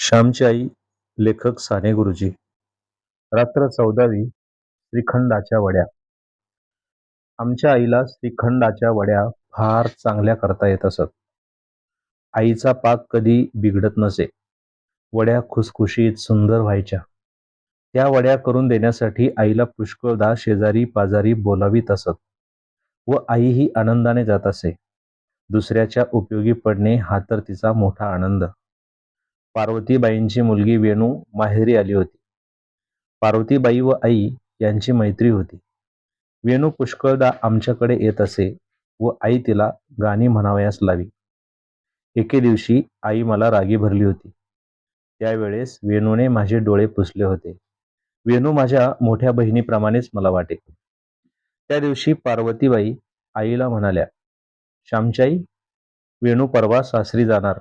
श्यामची आई लेखक साने गुरुजी. रात्र चौदावी श्रीखंडाच्या वड्या. आमच्या आईला श्रीखंडाच्या वड्या फार चांगल्या करता येत असत. आईचा पाक कधी बिघडत नसे. वड्या खुसखुशीत सुंदर व्हायच्या. त्या वड्या करून देण्यासाठी आईला पुष्कळदा शेजारी पाजारी बोलावीत असत व आईही आनंदाने जात असे. दुसऱ्याच्या उपयोगी पडणे हा तर तिचा मोठा आनंद. पार्वतीबाईंची मुलगी वेणू माहेरी आली होती. पार्वतीबाई व आई यांची मैत्री होती. वेणू पुष्कळदा आमच्याकडे येत असे व आई तिला गाणी म्हणावयास लावी. एके दिवशी आई मला रागी भरली होती. त्यावेळेस वेणूने माझे डोळे पुसले होते. वेणू माझ्या मोठ्या बहिणीप्रमाणेच मला वाटे. त्या दिवशी पार्वतीबाई आईला म्हणाल्या श्यामच्याई वेणू परवा सासरी जाणार.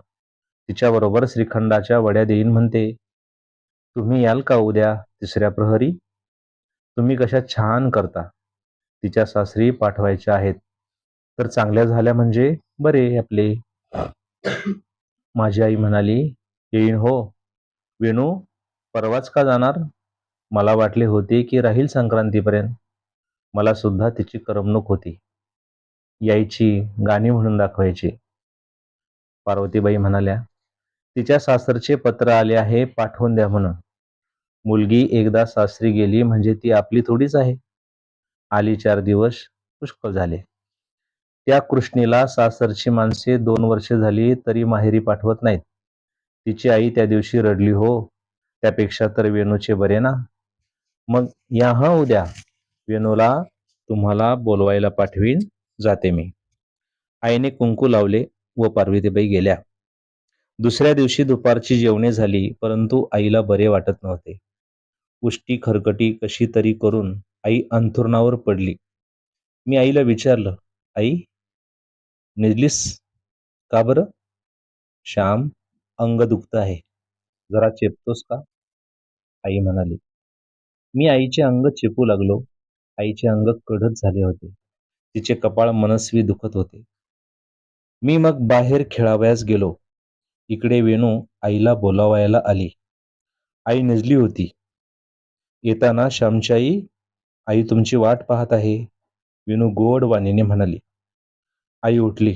तिच्याबरोबर श्रीखंडाच्या वड्या देईन म्हणते. तुम्ही याल का उद्या तिसऱ्या प्रहरी? तुम्ही कशा छान करता. तिच्या सासरी पाठवायच्या आहेत. तर चांगल्या झाल्या म्हणजे बरे आपले. माझी आई म्हणाली येईन हो. वेणू परवाच का जाणार? मला वाटले होते की राहील संक्रांतीपर्यंत. मला सुद्धा तिची करमणूक होती. यायची गाणी म्हणून दाखवायची. पार्वतीबाई म्हणाल्या तिच्या सासरचे पत्र आले आहे पाठवून द्या म्हणून. मुलगी एकदा सासरी गेली म्हणजे ती आपली थोडीच आहे. आली चार दिवस पुष्कळ झाले. त्या कृष्णीला सासरची माणसे दोन वर्षे झाली तरी माहेरी पाठवत नाहीत. तिची आई त्या दिवशी रडली हो त्यापेक्षा तर वेणूचे बरे ना. मग या हा उद्या. वेणूला तुम्हाला बोलवायला पाठवीन जाते मी. आईने कुंकू लावले व पार्वतीबाई गेल्या. दुसऱ्या दिवशी दुपारची जेवणे झाली परंतु आईला बरे वाटत नव्हते. उष्टी खरकटी कशी तरी करून आई अंथुरणावर पडली. मी आईला विचारलं आई निजलीस? का बरं? श्याम अंग दुखत आहे. जरा चेपतोस का? आई म्हणाली. मी आईचे अंग चेपू लागलो. आईचे अंग कडत झाले होते. तिचे कपाळ मनस्वी दुखत होते. मी मग बाहेर खेळावयास गेलो. इकडे वेणू आईला बोलावायला आली. आई निजली होती. येताना श्यामच्याई आई तुमची वाट पाहत आहे. वेणू गोड वाणीने म्हणाली. आई उठली.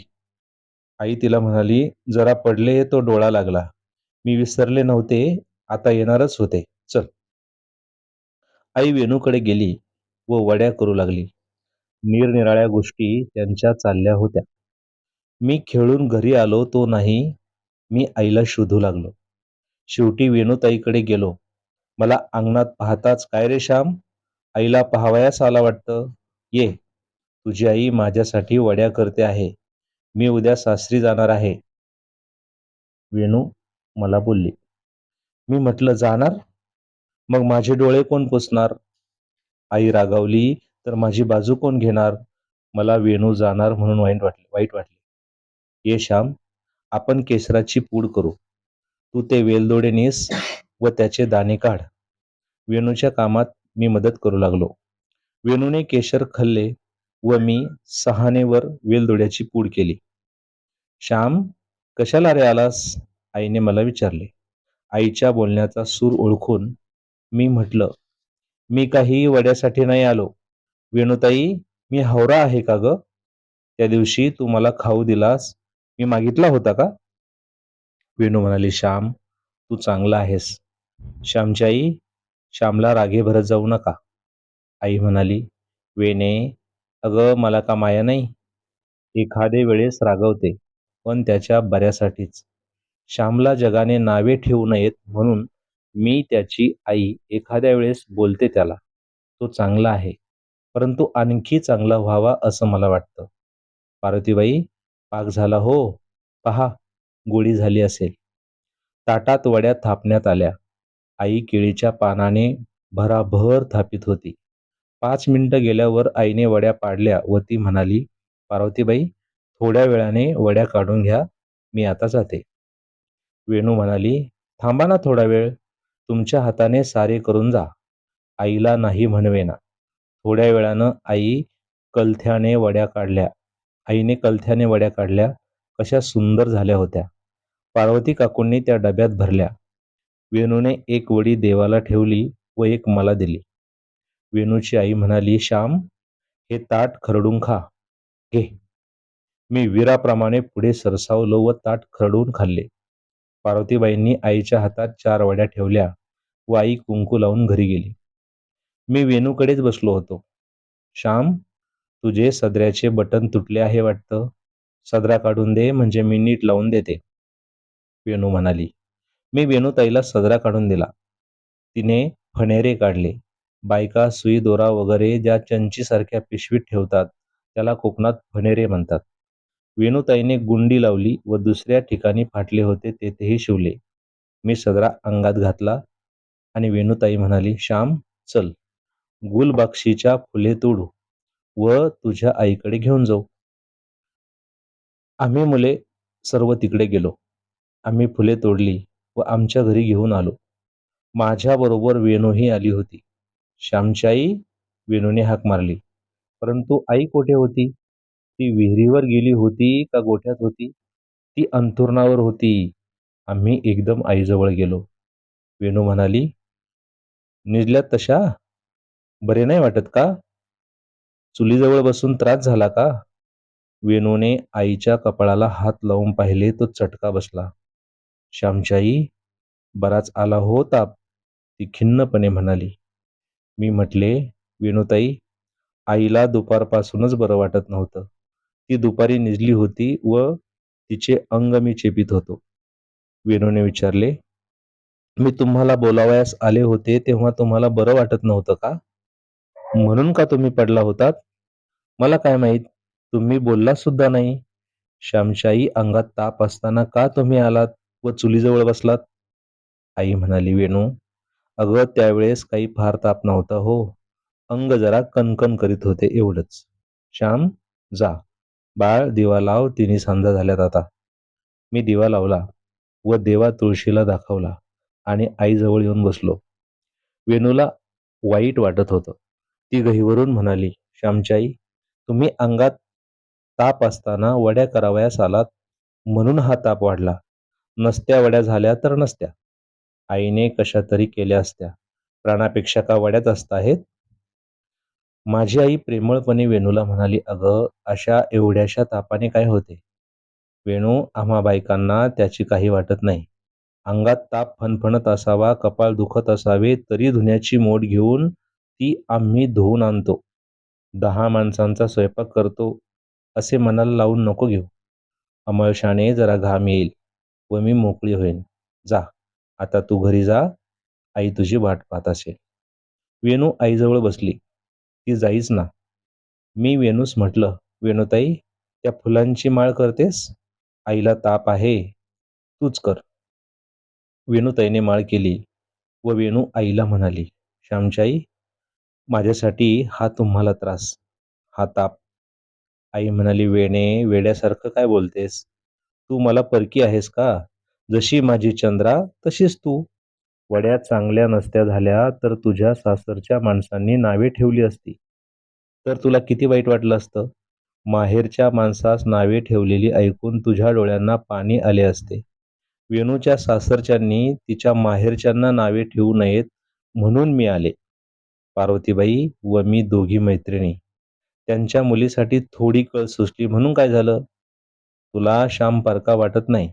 आई तिला म्हणाली जरा पडले तो डोळा लागला. मी विसरले नव्हते. आता येणारच होते. चल. आई वेणूकडे गेली व वड्या करू लागली. निरनिराळ्या गोष्टी त्यांच्या चालल्या होत्या. मी खेळून घरी आलो तो नाही. मी आईला शोधू लागलो. शेवटी वेणुताईकडे गेलो. मला अंगणात पाहताच काय रे श्याम? आईला पाहावयास आला वाटतं? ये तुझी आई माझ्यासाठी वड्या करते आहे. मी उद्या सासरी जाणार आहे. वेणू मला बोलली मी म्हटलं जाणार? मग माझे डोळे कोण पुसणार? आई रागावली तर माझी बाजू कोण घेणार? मला वेणू जाणार म्हणून वाईट वाटले वाईट वाटले. ये श्याम आपण केसराची पूड करू. तू ते वेलदोडे नेस व त्याचे दाणे काढ. वेणूच्या कामात मी मदत करू लागलो. वेणूने केशर खाल्ले व मी सहानेवर वेलदोड्याची पूड केली. श्याम कशाला रे आलास? आईने मला विचारले. आईच्या बोलण्याचा सूर ओळखून मी म्हटलं मी काही वड्यासाठी नाही आलो. वेणुताई मी हवरा आहे का ग? त्या दिवशी तू मला खाऊ दिलास मी मागितला होता का? वेणू म्हणाली श्याम तू चांगला आहेस. श्यामची आई श्यामला रागे भरत जाऊ नका. आई म्हणाली वेणे अगं मला का माया नाही? एखादे वेळेस रागवते पण त्याच्या बऱ्यासाठीच. श्यामला जगाने नावे ठेवू नयेत म्हणून मी त्याची आई एखाद्या वेळेस बोलते त्याला. तो चांगला आहे परंतु आणखी चांगला व्हावा असं मला वाटतं. पार्वतीबाई पाक झाला हो. पहा गोळी झाली असेल. ताटात वड्या थापण्यात आल्या. आई केळीच्या पानाने भराभर थापित होती. पाच मिनिटं गेल्यावर आईने वड्या पाडल्या व ती म्हणाली पार्वतीबाई थोड्या वेळाने वड्या काढून घ्या मी आता जाते. वेणू म्हणाली थांबा ना थोडा वेळ. तुमच्या हाताने सारे करून जा. आईला नाही म्हणवेना. थोड्या वेळानं आई कलथ्याने वड्या काढल्या. आईने कलथ्याने वड्या काढल्या कशा सुंदर झाल्या होत्या. पार्वती काकूंनी त्या डब्यात भरल्या. वेणूने एक वडी देवाला ठेवली व एक मला दिली. वेणूची आई म्हणाली श्याम हे ताट खरडून खा. घे. मी वीराप्रमाणे पुढे सरसावलो व ताट खरडून खाल्ले. पार्वतीबाईंनी आईच्या हातात चार वड्या ठेवल्या व आई कुंकू लावून घरी गेली. मी वेणूकडेच बसलो होतो. श्याम तुझे सदऱ्याचे बटन तुटले आहे वाटतं? सदरा काढून दे म्हणजे मी नीट लावून देते. वेणू म्हणाली. मी वेणूताईला सदरा काढून दिला. तिने फणेरे काढले. बायका सुई दोरा वगैरे ज्या चंचीसारख्या पिशवीत ठेवतात त्याला कोकणात फणेरे म्हणतात. वेणूताईने गुंडी लावली व दुसऱ्या ठिकाणी फाटले होते तेथेही शिवले. मी सदरा अंगात घातला आणि वेणूताई म्हणाली श्याम चल. गुलबक्षीच्या फुले तोडू. व तुझ्या आईकडे घेऊन जाऊ. आम्ही मुले सर्व तिकडे गेलो. आम्ही फुले तोडली व आमच्या घरी घेऊन आलो. माझ्याबरोबर वेणूही आली होती. श्यामची आई वेणूने हाक मारली. परंतु आई कोठे होती? ती विहिरीवर गेली होती का गोठ्यात होती? ती अंथुरणावर होती. आम्ही एकदम आईजवळ गेलो. वेणू म्हणाली निजल्यात तशा? बरे नाही वाटत का? चुलीजवळ बसून त्रास झाला का? वेणूने आईच्या कपाळाला हात लावून पाहिले तो चटका बसला. श्यामच्याई बराच आला हो ताप ती खिन्नपणे म्हणाली. मी म्हटले वेणूताई आईला दुपारपासूनच बरं वाटत नव्हतं. ती दुपारी निजली होती व तिचे अंग मी चेपित होतो. वेणूने विचारले मी तुम्हाला बोलावयास आले होते तेव्हा तुम्हाला बरं वाटत नव्हतं का? म्हणून का तुम्ही पडला होतात? मला काय माहीत? तुम्ही बोलला सुद्धा नाही. श्यामशाई अंगात ताप असताना का तुम्ही आलात व चुलीजवळ बसलात? आई म्हणाली वेणू अगं त्यावेळेस काही फार ताप नव्हता हो. अंग जरा कणकण करीत होते एवढंच. श्याम जा. बाळ दिवा लाव तिन्ही सांजा झाल्यात आता. मी दिवा लावला व देवा तुळशीला दाखवला आणि आईजवळ येऊन बसलो. वेणूला वाईट वाटत होतं. ती गहीवरून म्हणाली श्यामच्याई तुम्ही अंगात ताप असताना वड्या करावयास आलात म्हणून हा ताप वाढला. नसत्या वड्या झाल्या तर नसत्या. आईने कशा तरी केल्या असत्या. प्राणापेक्षा का वड्यात असताहेत माझी आई प्रेमळपणे वेणूला म्हणाली अगं अशा एवढ्याशा तापाने काय होते? वेणू आम्हा बायकांना त्याची काही वाटत नाही. अंगात ताप फणफणत असावा कपाळ दुखत असावे तरी धुण्याची मोड घेऊन ती आम्ही धुवून आणतो. दहा माणसांचा स्वयंपाक करतो असे मनाला लावून नको घेऊ. अमळशाने जरा घाम येईल व मी मोकळी होईन. जा आता तू घरी जा आई तुझी वाट पाहत असेल. वेणू आईजवळ बसली. ती जाईच ना. मी वेणूस म्हटलं वेणूताई त्या फुलांची माळ करतेस? आईला ताप आहे. तूच कर. वेणूताईने माळ केली व वेणू आईला म्हणाली श्यामच्याई माझ्यासाठी हा तुम्हाला त्रास. हा ताप. आई म्हणाली वेणे वेड्यासारखं काय बोलतेस? तू मला परकी आहेस का? जशी माझी चंद्रा तशीच तू. वड्या चांगल्या नसत्या झाल्या तर तुझ्या सासरच्या माणसांनी नावे ठेवली असती. तर तुला किती वाईट वाटलं असतं? माहेरच्या माणसास नावे ठेवलेली ऐकून तुझ्या डोळ्यांना पाणी आले असते. वेणूच्या सासरच्यांनी तिच्या माहेरच्यांना नावे ठेवू नयेत म्हणून मी आले. पार्वतीबाई व मी दोघी मैत्रिणी. त्यांच्या मुलीसाठी थोडी कळ सुचली म्हणून काय झालं? तुला श्याम पारका वाटत नाही.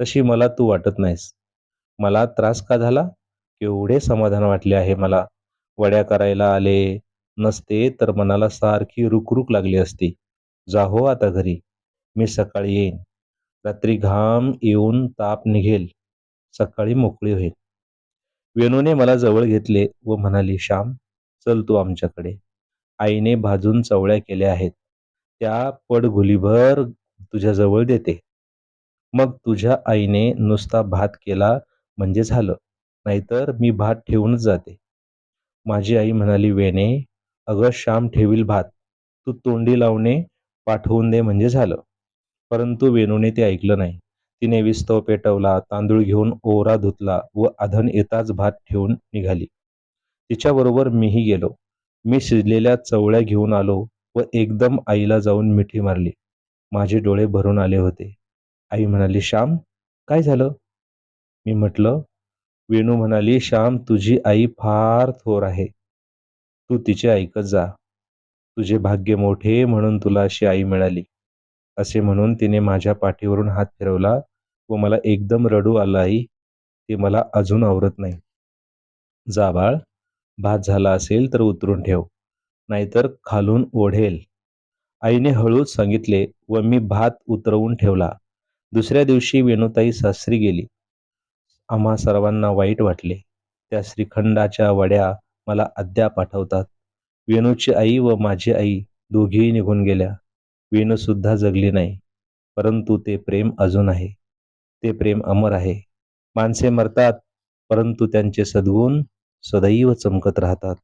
तशी मला तू वाटत नाहीस. मला त्रास का झाला? केवढे समाधान वाटले आहे मला. वड्या करायला आले नसते तर मनाला सारखी रुकरुक लागली असती. जा हो आता घरी. मी सकाळी येईन. रात्री घाम येऊन ताप निघेल. सकाळी मोकळी होईल वेणूने मला जवळ घेतले व म्हणाली श्याम चल तू आमच्याकडे. आईने भाजून चवळ्या केल्या आहेत. त्या पडघुलीभर तुझ्याजवळ देते. मग तुझ्या आईने नुसता भात केला म्हणजे झालं. नाहीतर मी भात ठेवूनच जाते. माझी आई म्हणाली वेणे अगं श्याम ठेवील भात. तू तोंडी लावणे पाठवून दे म्हणजे झालं. परंतु वेणूने ते ऐकलं नाही. तिने विस्तव पेटवला तांदूळ घेऊन ओरा धुतला व आधन येताच भात ठेवून निघाली. तिच्याबरोबर मीही गेलो. मी शिजलेल्या चवळ्या घेऊन आलो व एकदम आईला जाऊन मिठी मारली. माझे डोळे भरून आले होते. आई म्हणाली श्याम काय झालं? मी म्हटलं वेणू म्हणाली श्याम तुझी आई फार थोर आहे. तू तिचे ऐकत जा. तुझे भाग्य मोठे म्हणून तुला अशी आई मिळाली. असे म्हणून तिने माझ्या पाठीवरून हात फिरवला व मला एकदम रडू आला आई ते मला अजून आवरत नाही. जा बाळ भात झाला असेल तर उतरून ठेव नाहीतर खालून ओढेल. आईने हळूच सांगितले व मी भात उतरवून ठेवला. दुसऱ्या दिवशी वेणुताई सासरी गेली. आम्हा सर्वांना वाईट वाटले. त्या श्रीखंडाच्या वड्या मला अद्याप आठवतात वेणूची आई व माझी आई दोघेही निघून गेल्या. वेणू सुद्धा जगली नाही परंतु ते प्रेम अजून आहे. ते प्रेम अमर आहे. माणसे मरतात परंतु त्यांचे सद्गुण सदैव चमकत राहतात.